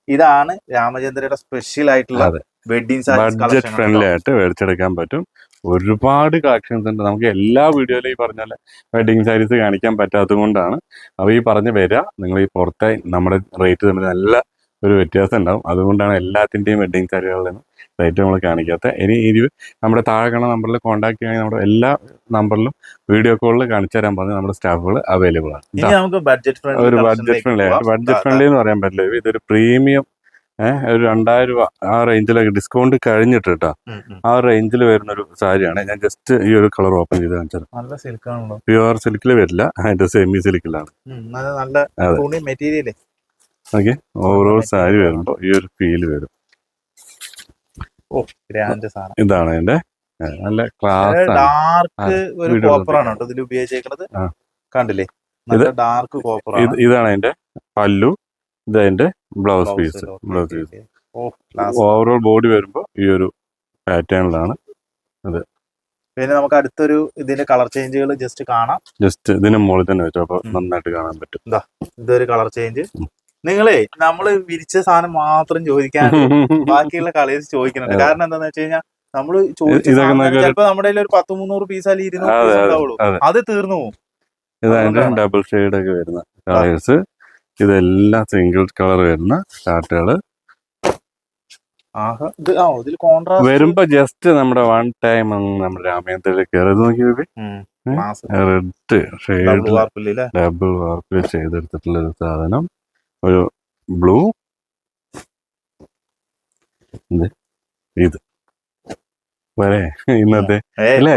ഇതാണ് രാമചന്ദ്രയുടെ സ്പെഷ്യൽ ആയിട്ടുള്ള. വെഡിങ് ബഡ്ജറ്റ് ഫ്രണ്ട്ലി ആയിട്ട് മേടിച്ചെടുക്കാൻ പറ്റും. ഒരുപാട് കളക്ഷൻസ് ഉണ്ട്. നമുക്ക് എല്ലാ വീഡിയോയിലും ഈ പറഞ്ഞ വെഡിങ് സാരീസ് കാണിക്കാൻ പറ്റാത്തത് കൊണ്ടാണ്. അപ്പോൾ ഈ പറഞ്ഞ് വരിക നിങ്ങൾ ഈ പുറത്തെ നമ്മുടെ റേറ്റ് തമ്മിൽ നല്ല ഒരു വ്യത്യാസം ഉണ്ടാവും. അതുകൊണ്ടാണ് എല്ലാത്തിന്റെയും വെഡിങ് സാരികളിൽ നിന്ന് റേറ്റ് നമ്മൾ കാണിക്കാത്ത. ഇനി ഇനി നമ്മുടെ താഴെ കാണുന്ന നമ്പറിൽ കോൺടാക്ട് ചെയ്യുകയാണെങ്കിൽ നമ്മുടെ എല്ലാ നമ്പറിലും വീഡിയോ കോളിൽ കാണിച്ചു തരാൻ പറഞ്ഞ നമ്മുടെ സ്റ്റാഫുകൾ അവൈലബിൾ ആണ്. ഒരു ബഡ്ജറ്റ് ഫ്രണ്ട്ലി ബഡ്ജറ്റ് ഫ്രണ്ട്ലി എന്ന് പറയാൻ പറ്റില്ല. ഇതൊരു പ്രീമിയം ഏഹ് ഒരു രണ്ടായിരം രൂപ ആ റേഞ്ചിലൊക്കെ ഡിസ്കൗണ്ട് കഴിഞ്ഞിട്ട് കേട്ടോ ആ റേഞ്ചിൽ വരുന്ന ഒരു സാരിയാണ്. ഞാൻ ജസ്റ്റ് ഈ ഒരു കളർ ഓപ്പൺ ചെയ്ത് കാണിച്ചത് നല്ല സിൽക്കാണല്ലോ പ്യുവർ സിൽക്കിൽ വരില്ല. അതിന്റെ സെമി സിൽക്കിലാണ് നല്ല നല്ല മെറ്റീരിയലേ ഓക്കെ ഓവറോൾ സാരി വരുമ്പോൾ ഈ ഒരു ഫീൽ വരും. ഓ ഗ്രാൻഡ് സാധനം. ഇതാണ് അതിന്റെ നല്ല ക്ലാസ് ഡാർക്ക് ഒരു കേട്ടോ ഇതിൽ ഉപയോഗിച്ചേക്കുന്നത് കണ്ടില്ലേ? ഡാർക്ക് കോപ്പർ ഇത് ഇതാണ് അതിന്റെ പല്ലു. ഇത് അതിന്റെ blouse piece blouse piece. Overall body വരുമ്പോൾ ഈ ഒരു പാറ്റേണിലാണ് അത് പിന്നെ നമുക്ക് അടുത്തൊരു ഇതിന്റെ കളർ ചേഞ്ചുകൾ ജസ്റ്റ് കാണാം. ജസ്റ്റ് ഇതിന് മുകളിൽ തന്നെ വെച്ചു അപ്പൊ നന്നായിട്ട് കാണാൻ പറ്റും. ഇതൊരു കളർ ചേഞ്ച് നിങ്ങളെ നമ്മൾ വിരിച്ച സാധനം മാത്രം ചോദിക്കാൻ ബാക്കിയുള്ള കളേഴ്സ് ചോദിക്കുന്നുണ്ട്. കാരണം എന്താന്ന് വെച്ച് കഴിഞ്ഞാൽ നമ്മൾ ചോദിച്ച ചിലപ്പോ നമ്മുടെ ഒരു പത്ത് മുന്നൂറ് പീസ് അല്ലെങ്കിൽ ഇരുന്നൂറ് പീസ് ഉണ്ടാവുള്ളൂ. അത്. തീർന്നു പോകും ഡബിൾ ഷെയ്ഡ് ഒക്കെ വരുന്ന കളേഴ്സ്. ഇതെല്ലാം സിംഗിൾ കളർ വരുന്ന കോൺട്രാസ്റ്റ് വരുമ്പോ ജസ്റ്റ് നമ്മുടെ വൺ ടൈം നമ്മുടെ രാമേന്ദ്രയിൽ കയറി നോക്കി റെഡ് ഷെയ്ഡ് ഡബിൾ വാർപ്പിൽ ചെയ്തെടുത്തിട്ടുള്ള ഒരു സാധനം. ഒരു ബ്ലൂ ഇത് വരെ ഇന്നത്തെ. അല്ലേ?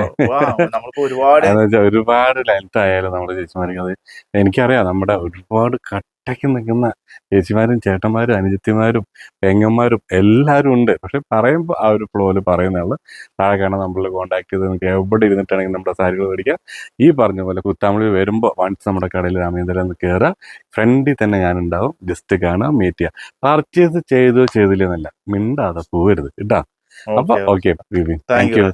ഒരുപാട് ലെങ്ത് ആയാലും നമ്മുടെ ചേച്ചിമാർക്ക് അത് എനിക്കറിയാം. നമ്മുടെ ഒരുപാട് കട്ടയ്ക്ക് നിൽക്കുന്ന ചേച്ചിമാരും ചേട്ടന്മാരും അനുജത്തിമാരും പെങ്ങന്മാരും എല്ലാവരും ഉണ്ട്. പക്ഷെ പറയുമ്പോൾ ആ ഒരു ഫ്ലോയിൽ പറയുന്നതാണ് താഴെ കാണാൻ നമ്മൾ കോണ്ടാക്ട് ചെയ്ത് നിൽക്കുക എവിടെ ഇരുന്നിട്ടാണെങ്കിൽ നമ്മുടെ സാരികൾ മേടിക്കാം. ഈ പറഞ്ഞ പോലെ കുത്താമ്പളി വരുമ്പോൾ വൺസ് നമ്മുടെ കടയിൽ രാമേന്ദ്രൻ എന്ന് കയറുക ഫ്രണ്ടിൽ തന്നെ ഞാനുണ്ടാവും. ജസ്റ്റ് കാണുക മീറ്റ് ചെയ്യുക പർച്ചേസ് ചെയ്തോ ചെയ്തില്ലെന്നല്ല മിണ്ടാതെ പോവരുത്. കേട്ടാ അപ്പൊ ഓക്കെ താങ്ക് യു